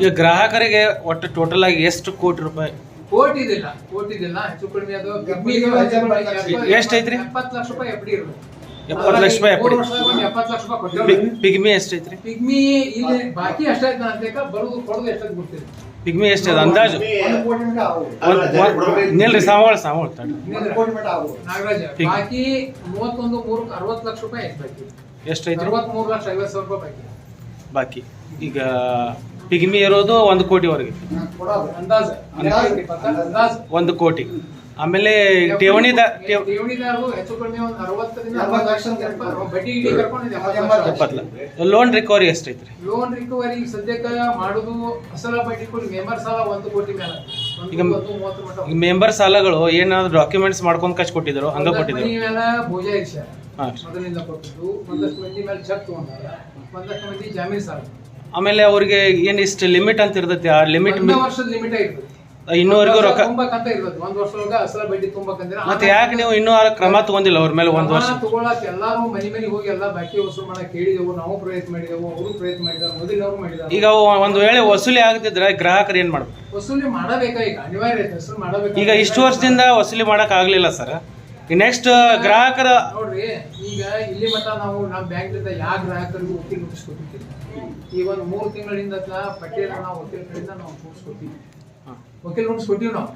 ಈಗ ಗ್ರಾಹಕರಿಗೆ ಒಟ್ಟು ಟೋಟಲ್ ಆಗಿ ಎಷ್ಟು ಕೋಟಿ ರೂಪಾಯಿ? ಕೋಟಿ ಇದಿಲ್ಲ ಕೋಟಿ ಇದಿಲ್ಲ. ಹೆಚ್ಚು ಕಡಿಮೆ ಅದು ಎಷ್ಟ್ ಐತ್ರಿ? ಎಪ್ಪತ್ತು ಲಕ್ಷ ರೂಪಾಯಿ ಎಫ್ಡಿ ಇರ್ಬೇಕು. ಎಪ್ಪತ್ತು ಲಕ್ಷ ರೂಪಾಯಿ ಎಫ್ಡಿ. ಎಪ್ಪತ್ತು ಲಕ್ಷ ರೂಪಾಯಿ ಕೊಟ್ಟಿರ್ಬೇಕು. ಪಿಗ್ಮಿ ಎಷ್ಟೈತ್ರಿ ಪಿಗ್ಮಿ ಇಲ್ಲಿ ಬಾಕಿ ಅಷ್ಟೈತೆ ಅಂತ ಬರುದು ಕೊಡೋದು ಎಷ್ಟೈತೆ ಪಿಗ್ಮಿ ಎಷ್ಟದ ಅಂದಾಜು? ನಿಲ್ರಿ ಸಾವಳ ಸಾವಳ ತಡ್ರಿ ಒಂದು ಕೋಟಿ ಮಟ್ಟ ನಾಗರಾಜ ಬಾಕಿ ಮೂವತ್ತೊಂದು ಮೂರು ಅರವತ್ತು ಲಕ್ಷ ರೂಪಾಯಿ ಐತೆ ಬಾಕಿ? ಎಷ್ಟೈತ್ರಿ ಅರವತ್ಮೂರು ಲಕ್ಷ ಐವತ್ತು ಸಾವಿರ ರೂಪಾಯಿ ಬಾಕಿ. ಬಾಕಿ. ಈಗ ಪಿಗ್ಮಿ ಇರೋದು ಒಂದು ಕೋಟಿವರೆಗೆ. ಒಂದು ಕೋಟಿ. ಆಮೇಲೆ ಠೇವಣಿದ ಲೋನ್ ರಿಕವರಿ ಎಷ್ಟೈತಿ ಲೋನ್ ರಿಕವರಿ ಸದ್ಯಕ್ಕೆ ಮಾಡುದು ಅಸಲ ಬಡ್ಡಿ ಕೊಡಿ ಮೆಂಬರ್ ಸಾಲ ಒಂದು ಕೋಟಿ ಮೇಲೆ ಒಂದು ಈಗ ಮೆಂಬರ್ ಸಾಲಗಳು ಏನಾದ್ರು ಡಾಕ್ಯುಮೆಂಟ್ಸ್ ಮಾಡ್ಕೊಂಡು ಕಚ್ ಕೊಟ್ಟಿದ್ರು ಹಂಗ ಕೊಟ್ಟಿದ್ರು? ಹಾಂ ಭೋಜ ಮೊದಲಿಂದ ಕೊಟ್ಟಿದ್ದು. ಒಂದಷ್ಟು ಮಂದಿ ಮೇಲೆ ಚೆಕ್ ತಗೊಂಡಾರ. ಒಂದಷ್ಟು ಮಂದಿ ಜಾಮೀನು ಸಾಲ. ಆಮೇಲೆ ಅವ್ರಿಗೆ ಏನ್ ಇಷ್ಟು ಲಿಮಿಟ್ ಅಂತ ಇರ್ತೈತಿ ಆ ಲಿಮಿಟ್ ಒಂದು ವರ್ಷದ ಲಿಮಿಟ್ ಇನ್ನೂವರೆಗೂ ರೊಕ್ಕ ತುಂಬಕ್ಕಂತ ಇರ್ತದೆ. ಒಂದ್ ವರ್ಷದೊಳಗ ಅಸಲ ಬಡ್ಡಿ ತುಂಬಕಂದ್ರೆ ಮತ್ತೆ ಯಾಕೆ ನೀವು ಇನ್ನೂ ಆ ಕ್ರಮ ತಗೊಂಡಿಲ್ಲ ಅವ್ರ ಮೇಲೆ ಒಂದು ವರ್ಷ? ತಗೊಳಕ್ ಎಲ್ಲಾರು ಮನೆ ಮನೆಗೆ ಹೋಗಿ ಎಲ್ಲಾ ಬಾಕಿ ವಸೂಲು ಮಾಡಕ್ ಕೇಳಿದೆವು. ನಾವು ಪ್ರಯತ್ನ ಮಾಡಿದೆವು ಅವರು ಪ್ರಯತ್ನ ಮಾಡಿದಾರೆ ಮೊದಲಿನವರು ಮಾಡಿದಾರೆ. ಈಗ ಅವು ಒಂದ್ ವೇಳೆ ವಸೂಲಿ ಆಗದಿದ್ರೆ ಗ್ರಾಹಕರು ಏನ್ ಮಾಡ್ಬೇಕು? ವಸೂಲಿ ಮಾಡಬೇಕಾ ಈಗ? ಅನಿವಾರ್ಯ ಐತೆ ವಸೂಲಿ ಮಾಡಬೇಕು? ಈಗ ಇಷ್ಟು ವರ್ಷದಿಂದ ವಸೂಲಿ ಮಾಡಕ್ ಆಗ್ಲಿಲ್ಲ ಸರ್. ನೆಕ್ಸ್ಟ್ ಗ್ರಾಹಕರ ನೋಡ್ರಿ ಈಗ ಇಲ್ಲಿ ಮಟ್ಟ ನಾವು ನಮ್ಮ ಬ್ಯಾಂಕ್ನಿಂದ ಯಾವ ಗ್ರಾಹಕರಿಗೂ ಒತ್ತಿ ಈ ಈಗ ಒಂದು ಮೂರು ತಿಂಗಳಿಂದ ಪಟ್ಟಿಯನ್ನ ನಾವು ವಕೀಲರಿಂದ ನಾವು ಕೊಟ್ಟಿವಿ ವಕೀಲ್ ನೋಟಿಸ್ ಕೊಟ್ಟಿವಿ ನಾವು.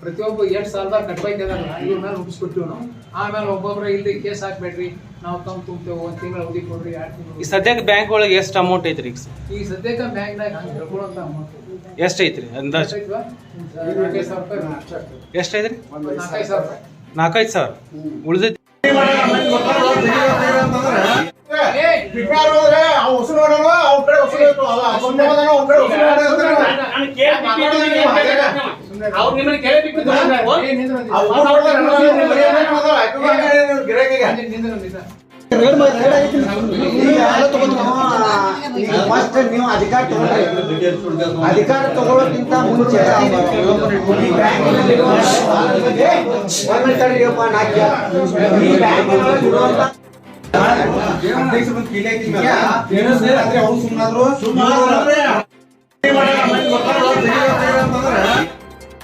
ಪ್ರತಿಯೊಬ್ಬ ಎರಡು ಸಾವಿರದ ಕಟ್ಬೇಕದಲ್ಲ ಇವ್ರ ಮೇಲೆ ನೋಟಿಸ್ ಕೊಟ್ಟಿವಿ ನಾವು. ಆಮೇಲೆ ಒಬ್ಬೊಬ್ಬರ ಇಲ್ಲಿ ಕೇಸ್ ಹಾಕ್ಬೇಡ್ರಿ ನಾವು ತಮ್ಮ ತುಂಬ್ತೇವೆ ಒಂದು ತಿಂಗಳ ಅವಧಿ ಕೊಡ್ರಿ ಎರಡು ಈ ಸದ್ಯಕ್ಕೆ ಬ್ಯಾಂಕ್ ಒಳಗೆ ಎಷ್ಟು ಅಮೌಂಟ್ ಐತ್ರಿ ಈಗ? ಈಗ ಸದ್ಯಕ್ಕೆ ಬ್ಯಾಂಕ್ನಾಗ ಹಂಗೆ ಹೇಳ್ಕೊಳ್ಳೋಂಥ ಅಮೌಂಟ್ ಎಷ್ಟು ಐತ್ರಿ ಅಂದಾಜು? ಎಷ್ಟೈತ್ರಿ ಸಾವಿರ ರೂಪಾಯಿ. ಎಷ್ಟು ಐತ್ರಿ? ನಾಲ್ಕೈದು ಸಾವಿರ ರೂಪಾಯಿ. ನಾಲ್ಕೈದು ಸಾವಿರ ಉಳಿದೈತಿ ಏಯ್! ಫಸ್ಟ್ ನೀವು ಅಧಿಕಾರ ತಗೊಂಡ್ರಿ ಅಧಿಕಾರ ತಗೊಳ್ಳೋಕ್ಕಿಂತ ಮುಂಚೆ ಈ ಬ್ಯಾಂಕಿನಲ್ಲಿರುವ ನಾಲ್ಕು ಈ ಬ್ಯಾಂಕಿನೊಳಗೆ ಇರುವಂತ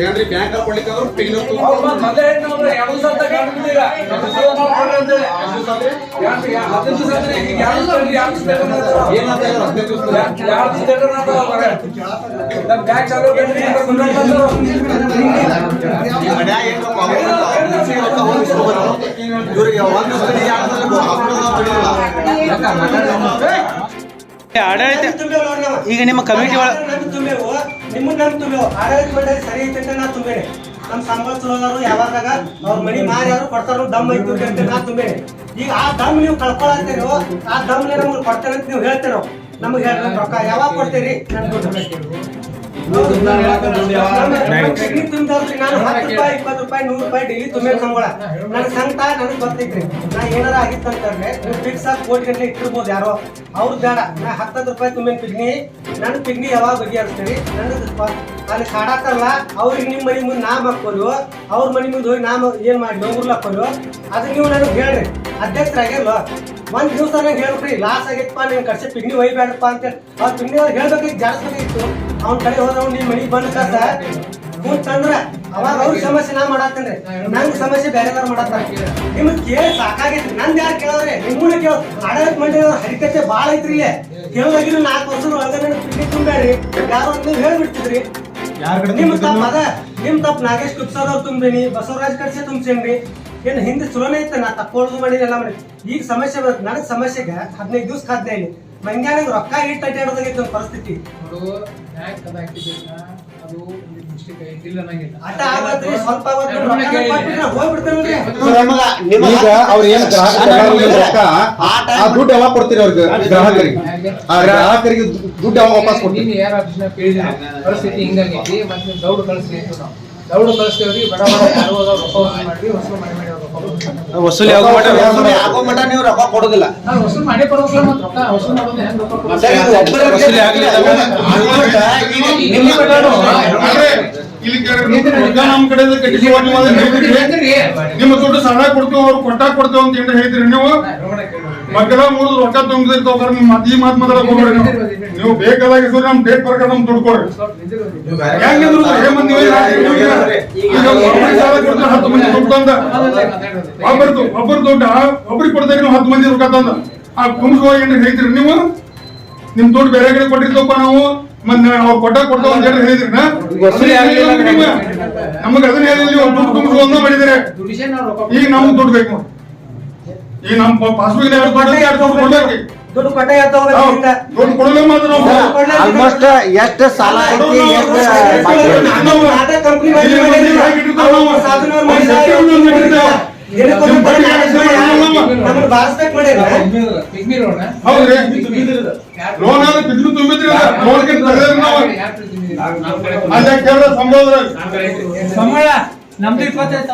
ಏನ್ರಿ ಬ್ಯಾಂಕ್ ಪಿನ್. ಇವ್ರಿಗೆ ಒಂದ್ ಬಿಡಲ್ಲ. ಆಡಳಿತ ಈಗ ನಿಮ್ಮ ಕಮಿಟಿ ಒಳ ತುಂಬೇವು ನಿಮ್ಮನ್ನ ನಾನು ತುಂಬೇವು ಆಡಳಿತ ಸರಿ ಐತೆ ಅಂತ ನಾ ತುಂಬೇನೆ. ನಮ್ಮ ಸಂಬಳ ಚಲೋದಾರು ಯಾವಾಗ ಅವ್ರ ಮನಿ ಮಾರಿ ಯಾರು ಕೊಡ್ತಾರೋ, ದಮ್ ಐತಿ ಅಂತ ನಾ ತುಂಬೇನೆ. ಈಗ ಆ ದಮ್ ನೀವು ಕಳ್ಕೊಳತ್ತೀರೋ ಆ ದಮ್ನೆ ನಮ್ಗೆ ಕೊಡ್ತೇನೆ ಅಂತ ನೀವು ಹೇಳ್ತೀರೋ ನಮ್ಗೆ ರೊಕ್ಕ ಯಾವಾಗ ಕೊಡ್ತೀರಿ? ನಾನು ದುಡ್ಡು ಪಿಕ್ನಿಕ್ ತುಂಬ್ದವ್ರಿ ನಾನು ರೂಪಾಯಿ ನೂರು ರೂಪಾಯಿ ತುಂಬಿ ನನಗೆ ನಾ ಏನಾರ ಫಿಕ್ಸ್ ಇಟ್ಟಿರ್ಬೋದು ಯಾರೋ ನಾ ರೂಪಾಯಿ ತುಂಬಿನ ಪಿಗ್ನಿ ಪಿಗ್ನಿ ಯಾವಾಗ ನನಗೆ ಅವ್ರಿಗೆ ನಿಮ್ಮ ಮುಂದೆ ನಾ ಅವ್ರ ಮನೆ ಮುಂದೆ ಹೋಗಿ ಏನ್ ಮಾಡಿ ನೀವು ಹೇಳ್ರಿ ದಿವಸ ಹೇಳ್ರಿ ಲಾಸ್ ಆಗೈತಪ್ಪ ನೀನ್ ಕಡ್ಸಿ ಪಿಗ್ನಿ ಒಯ್ಬೇಡಪ್ಪ ಅಂತ ಆ ಪಿಗ್ನಿ ಅವ್ರು ಹೇಳ್ಬೇಕಾಗಿ ಜಾಸ್ತಿ ಅವ್ನ ಕಡೆ ಹೋದವ್ ನಿಮ್ ಮನಿಗ್ ಬಂದ ಕಸ ಕೂತಂದ್ರ ಅವಾಗ ಅವ್ರ ಸಮಸ್ಯೆ ನಾ ಮಾಡತ್ತೇನ್ರಿ ನಂಗ್ ಸಮಸ್ಯೆ ಬೇರೆದವ್ರು ಮಾಡತ್ತಾರ ನಿಮ್ಗ್ ಕೇಳಿ ಸಾಕಾಗೈತ್ರಿ. ನಂದ್ ಯಾರು ಕೇಳವ್ರಿ? ನಿಮ್ಮನ್ನ ಕೇಳ ಆಡಳಿತ ಮಂಡಳಿ ಹರಿಕತೆ ಬಾಳ ಐತ್ರಿ ಇಲ್ಲೇ. ಕೇಳೋದಾಗಿನ ನಾಲ್ಕು ವರ್ಷದ ಒಳಗ ನನಗೆ ತುಂಬ್ಯಾರಿ ತುಂಬೇರಿ ಯಾರು ಅಂತ ಹೇಳ್ಬಿಡ್ತಿದ್ರಿ. ನಿಮ್ ತಪ್ಪ ಅದ. ನಿಮ್ ತಪ್ಪ ನಾಗೇಶ್ ಕುಪ್ಸರ್ ಅವ್ರು ತುಂಬೇನಿ ಬಸವರಾಜ್ ಕಡ್ಸೆ ತುಂಬಿಸೇನ್ರಿ. ಏನ್ ಹಿಂದೆ ಚಲೋನೇ ಇತ್ತ ನಾ ತಕ್ಕೊಳ್ಳೋದು ಮಾಡಿನಿ ಎಲ್ಲ ಮಾಡಿ ಈಗ ಸಮಸ್ಯೆ ಬರುತ್ತೆ. ನನಗ್ ಸಮಸ್ಯೆಗೆ ಹದಿನೈದು ದಿವ್ಸ ಹದಿನೈದು ಮಂಗ್ಯಾನಂಗ್ ರೊಕ್ಕ ಇಟ್ಟು ಅಡ್ಡಾಡೋದಾಗಿತ್ತು ಒಂದು ಪರಿಸ್ಥಿತಿ. ನೋಡು ಬ್ಯಾಂಕ್ ಅದ ಹಾಕಿದ್ದಕ್ಕ ಅದು ಮಿಸ್ಟೇಕ್ ಐತಿಲ್ಲ ಅನ್ನಂಗಿಲ್ಲ ಅಟ್ಟ ಆಗತ್ರಿ ಸ್ವಲ್ಪ ಈಗ ಅವ್ರ ಏನ್ ಗ್ರಾಹಕ ರೊಕ್ಕ? ಆ ದುಡ್ಡು ಯಾವಾಗ ಕೊಡ್ತೀರಿ ಅವ್ರಿಗೆ? ಗ್ರಾಹಕರಿಗೆ. ಆ ಗ್ರಾಹಕರಿಗೆ ದುಡ್ಡು ಯಾವಾಗ ವಾಪಸ್ ಕೊಡ್ತೀನಿ ನೀನು ಯಾರ ಆಫೀಸ್ನಾಗ ಕೇಳಿದ್ರೆ? ಪರಿಸ್ಥಿತಿ ಹಿಂಗಾಗೈತಿ ಮತ್ತೆ ದೌಡ್ ಕಳಿಸ್ಲಿ ಅಂತ ನಾವು. ದೌಡ್ ಕಳಿಸ್ತೇವ್ರಿ ಬಡ ಬಡ ಯಾರು ಅದಾವ ರೊಕ್ಕ ಮಾಡಿ ವಸೂಲು ಮಾಡಿ ಮಾಡಿ. ವಸೂಲಿ ಆಗೋ ಮಟ್ಟ ವಸೂಲಿ ಆಗೋ ಮಟ್ಟ ನೀವು ರೊಕ್ಕ ಕೊಡೋದಿಲ್ಲ. ನಾನು ವಸೂಲ್ ಮಾಡಿ ಕೊಡ್ಬೇಕಲ್ಲ ಮತ್ತೆ ರೊಕ್ಕ ವಸೂಲ್ ಮಾಡೋದು ಹೆಂಗ್ ರೊಕ್ಕ ಕೊಡೋದು? ಮತ್ತೆ ಇದು ಒಬ್ಬರಿಗೆ ವಸೂಲಿ ಆಗ್ಲಿಲ್ಲ ಅಂದ್ರೆ ಈಗ ಇಲ್ಲಿ ಮಟ್ಟನು, ಇಲ್ಲಿ ಕೇಳಿದ್ರೆ ರೊಕ್ಕ ನಮ್ ಕಡೆಯಿಂದ ಕಟ್ಟಿಸುವ ನೀವು ನಿಮ್ಮ ದುಡ್ಡು ಸಣ್ಣ ಕೊಡ್ತೇವೆ ಅವ್ರು ಕೊಟ್ಟಾಗ ಕೊಡ್ತೇವೆ ಅಂತ ಏನ್ರಿ ಹೇಳ್ತೀರಿ ನೀವು. ಮಕ್ಕಳ ಮೂರು ರೊಕ್ಕ ತುಂಬಿದಿರ್ತಾವ ನಿಮ್ಮ ಮಾತ್ ಈ ಮಾತು ಮಾತಾಡಕ್ ಹೋಗ್ಬೇಡಿ ನೀವು. ನೀವು ಬೇಕಾದಾಗ ಸರ್ ನಮ್ ಡೇಟ್ ಪ್ರಕಾರ ನಮ್ ದುಡ್ಡು ಕೊಡ್ರಿ. ಹೆಂಗಿದ್ರು ಮಂದಿ ಈಗ ಒಬ್ರಿಗೆ ಸಾಲ ಹತ್ತು ಮಂದಿ ದುಡ್ಡು ತಂದ. ಒಬ್ಬರು ಒಬ್ಬರು ದುಡ್ಡ ಒಬ್ರಿಗೆ ಕೊಡ್ತಾರೆ ನೀವು ಹತ್ತು ಮಂದಿ ರೊಕ್ಕ ತಂದ. ಆ ಕುಂಬ್ಸುವ ಏನ್ರಿ ಹೇಳ್ತೀರಿ ನೀವು? ನಿಮ್ ದುಡ್ಡು ಬೇರೆ ಕಡೆ ಕೊಟ್ಟಿರ್ತಪ್ಪ ನಾವು. ಮತ್ತೆ ಅವ್ರು ಕೊಟ್ಟಾಗ ಕೊಡ್ತಾವ ಅಂತ ಹೇಳಿ ಹೇಳಿದ್ರಿ ನಿಮ್ಗೆ. ನಮಗೆ ಅದನ್ನ ಹೇಳಿದ್ರಿ ನೀವು ದುಡ್ಡು ತುಂಬಿಸುವ ಮಾಡಿದರೆ. ಮಾಡಿದಿರಿ ನಾವು ಈಗ ನಮ್ಗೆ ದುಡ್ಡು ಬೇಕು ನೋಡಿ. ಈಗ ನಮ್ಮ ಪಾಸ್ಬುಕ್ ಎರಡು ಕೊಡ್ಲಿ ಎರಡು ದುಡ್ಡು ಕೊಡ್ಲಿ ದುಡ್ಡು ಕೊಟ್ಟೆ ಎತ್ತ ಹೋಗ್ಬೇಕು ದುಡ್ಡು ಕೊಡಲೇ ಮಾತ್ರ ನಾವು ಆಲ್ಮೋಸ್ಟ್ ಎಷ್ಟು ಸಾಲ ಐತಿ ಎಷ್ಟು ಲೋನ್ ಆದ್ರೆ ಬಿದ್ದು ತುಂಬಿದ್ರಿ ಲೋನ್ ಗಿಂತ ತೆಗೆದ್ರಿ ನಾವು ಯಾರು ಕೇಳಿದ್ರೆ ಸಂಬಳದ್ರಾಗ ಸಂಬಳ ನಮ್ದು ಇಪ್ಪತ್ತೈದು